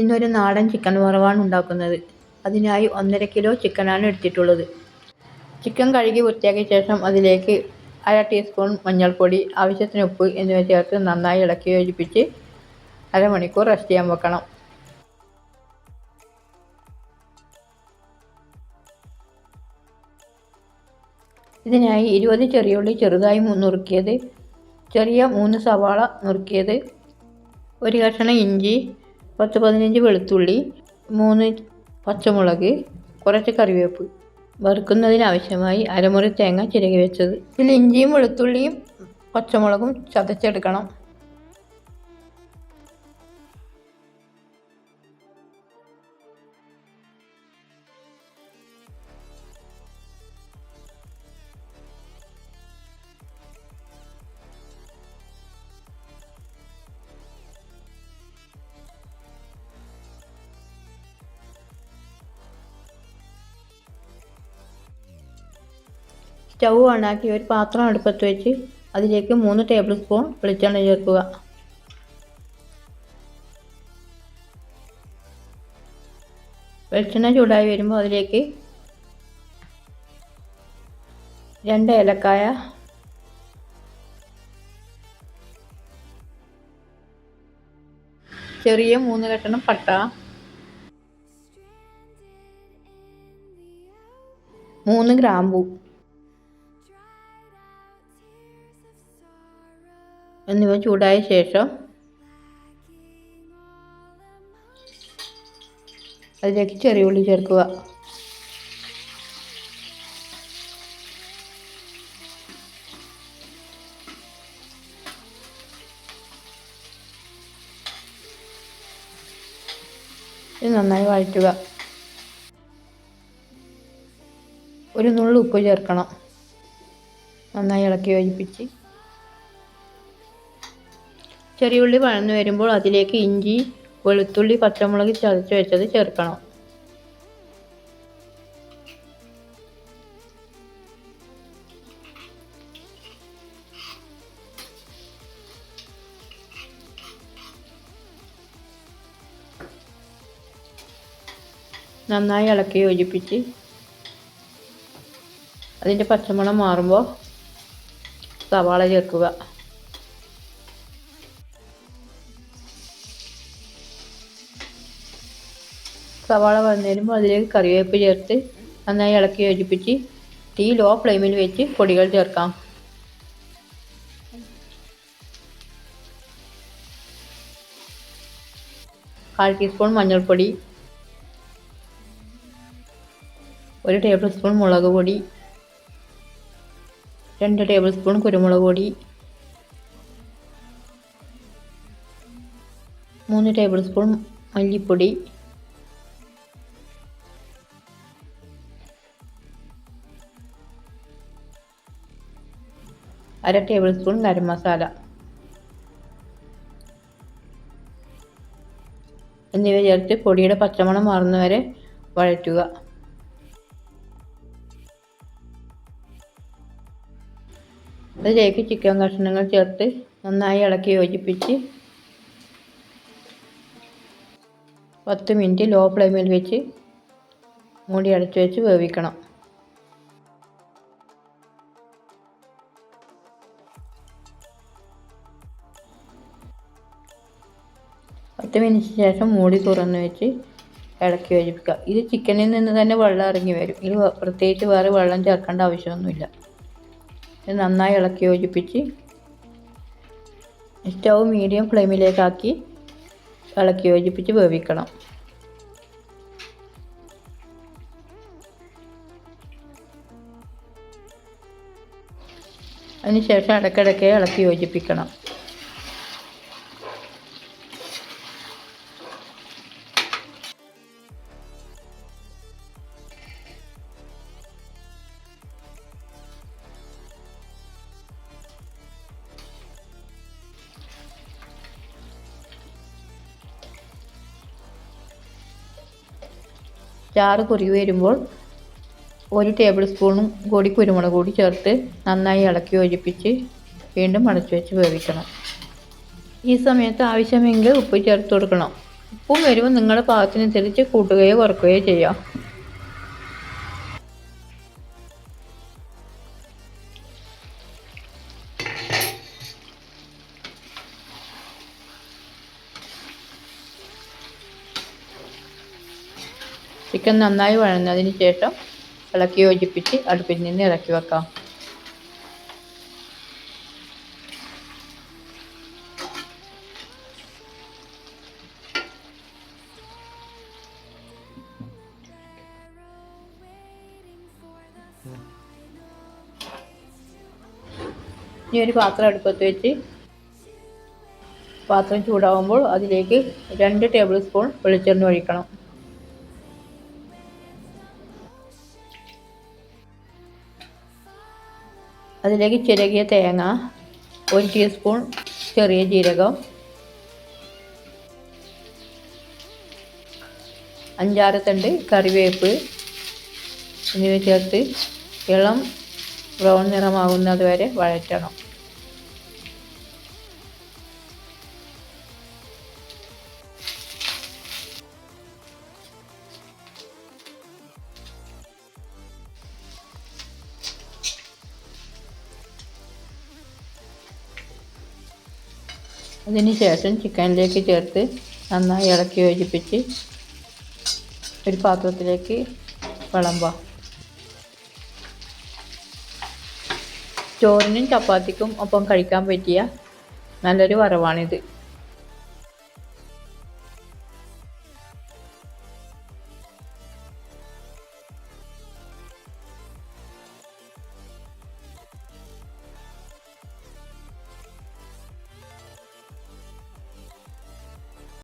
ഇന്നൊരു നാടൻ ചിക്കൻ വറവാണ് ഉണ്ടാക്കുന്നത്. അതിനായി ഒന്നര കിലോ ചിക്കനാണ് എടുത്തിട്ടുള്ളത്. ചിക്കൻ കഴുകി വൃത്തിയാക്കിയ ശേഷം അതിലേക്ക് അര ടീസ്പൂൺ മഞ്ഞൾപ്പൊടി ആവശ്യത്തിന് ഉപ്പ് എന്നിവ ചേർത്ത് നന്നായി ഇളക്കി യോജിപ്പിച്ച് അരമണിക്കൂർ റെസ്റ്റ് ചെയ്യാൻ വെക്കണം. ഇതിനായി ഇരുപത് ചെറിയുള്ളി ചെറുതായി നുറുക്കിയത് ചെറിയ മൂന്ന് സവാള നുറുക്കിയത് ഒരു കഷ്ണം ഇഞ്ചി പത്ത് പതിനഞ്ച് വെളുത്തുള്ളി മൂന്ന് പച്ചമുളക് കുറച്ച് കറിവേപ്പ്. വറുക്കുന്നതിന് ആവശ്യമായി അരമുറി തേങ്ങ ചിരകി വെച്ചത്. ഇതിൽ ഇഞ്ചിയും വെളുത്തുള്ളിയും പച്ചമുളകും ചതച്ചെടുക്കണം. സ്റ്റൗ ഓണാക്കി ഒരു പാത്രം അടുപ്പത്ത് വെച്ച് അതിലേക്ക് മൂന്ന് ടേബിൾ സ്പൂൺ വെളിച്ചെണ്ണ ചേർക്കുക. വെളിച്ചെണ്ണ ചൂടായി വരുമ്പോൾ അതിലേക്ക് രണ്ട് ഏലക്കായ ചെറിയ മൂന്ന് കഷ്ണം പട്ട മൂന്ന് ഗ്രാമ്പൂ. എന്നിവ ചൂടായ ശേഷം അതിലേക്ക് ചെറിയ ഉള്ളി ചേർക്കുക. ഇത് നന്നായി വഴറ്റുക. ഒരു നുള്ളു ഉപ്പ് ചേർക്കണം. നന്നായി ഇളക്കി യോജിപ്പിച്ച്. ചെറിയ ഉള്ളി വഴന്നു വരുമ്പോൾ അതിലേക്ക് ഇഞ്ചി വെളുത്തുള്ളി പച്ചമുളക് ചതച്ച് വെച്ചത് ചേർക്കണം. നന്നായി ഇളക്കി യോജിപ്പിച്ച് അതിന്റെ പച്ചമണം മാറുമ്പോൾ സവാള ചേർക്കുക. സവാള വന്നു അതിലേക്ക് കറിവേപ്പ് ചേർത്ത് നന്നായി ഇളക്കി യോജിപ്പിച്ച് തീ ലോ ഫ്ലെയിമിൽ വെച്ച് പൊടികൾ ചേർക്കാം. കാൽ ടീസ്പൂൺ മഞ്ഞൾപ്പൊടി ഒരു ടേബിൾ സ്പൂൺ മുളക് പൊടി രണ്ട് ടേബിൾ സ്പൂൺ കുരുമുളക് പൊടി മൂന്ന് ടേബിൾ സ്പൂൺ മല്ലിപ്പൊടി അര ടേബിൾ സ്പൂൺ ഗരം മസാല എന്നിവ ചേർത്ത് പൊടിയുടെ പച്ചമണം മാറുന്നവരെ വഴറ്റുക. അതിലേക്ക് ചിക്കൻ കഷ്ണങ്ങൾ ചേർത്ത് നന്നായി ഇളക്കി യോജിപ്പിച്ച് പത്ത് മിനിറ്റ് ലോ ഫ്ലെയിമിൽ വെച്ച് മൂടി അടച്ചു വെച്ച് വേവിക്കണം. പത്ത് മിനിറ്റ് ശേഷം മൂടി തുറന്ന് വെച്ച് ഇളക്കി യോജിപ്പിക്കുക. ഇത് ചിക്കനിൽ നിന്ന് തന്നെ വെള്ളം ഇറങ്ങി വരും. ഇത് പ്രത്യേകിച്ച് വേറെ വെള്ളം ചേർക്കേണ്ട ആവശ്യമൊന്നുമില്ല. ഇത് നന്നായി ഇളക്കി യോജിപ്പിച്ച് സ്റ്റൗ മീഡിയം ഫ്ലെയിമിലേക്കാക്കി ഇളക്കി യോജിപ്പിച്ച് വേവിക്കണം. അതിനുശേഷം ഇടയ്ക്കിടയ്ക്ക് ഇളക്കി യോജിപ്പിക്കണം. ചാറ് കുറുകി വരുമ്പോൾ ഒരു ടേബിൾ സ്പൂണും കൂടി കുരുമുളക് കൂടി ചേർത്ത് നന്നായി ഇളക്കി യോജിപ്പിച്ച് വീണ്ടും അടച്ചു വെച്ച് വേവിക്കണം. ഈ സമയത്ത് ആവശ്യമെങ്കിൽ ഉപ്പ് ചേർത്ത് കൊടുക്കണം. ഉപ്പും എരിവും നിങ്ങളുടെ പാകത്തിനനുസരിച്ച് കൂട്ടുകയോ കുറയ്ക്കുകയോ ചെയ്യാം. ചിക്കൻ നന്നായി വഴന്നതിന് ശേഷം ഇളക്കി യോജിപ്പിച്ച് അടുപ്പിൽ നിന്ന് ഇറക്കി വെക്കാം. ഇനി ഒരു പാത്രം അടുപ്പത്ത് വെച്ച് പാത്രം ചൂടാവുമ്പോൾ അതിലേക്ക് രണ്ട് ടേബിൾ സ്പൂൺ വെളിച്ചെണ്ണ ഒഴിക്കണം. അതിലേക്ക് ചിരകിയ തേങ്ങ ഒരു ടീസ്പൂൺ ചെറിയ ജീരകം അഞ്ചാറ് തണ്ട് കറിവേപ്പ് എന്നിവ ചേർത്ത് ഇളം ബ്രൗൺ നിറമാകുന്നതുവരെ വഴറ്റണം. അതിന് ശേഷം ചിക്കനിലേക്ക് ചേർത്ത് നന്നായി ഇളക്കി യോജിപ്പിച്ച് ഒരു പാത്രത്തിലേക്ക് വിളമ്പാം. ചോറിനും ചപ്പാത്തിക്കും ഒപ്പം കഴിക്കാൻ പറ്റിയ നല്ലൊരു വറവാണിത്.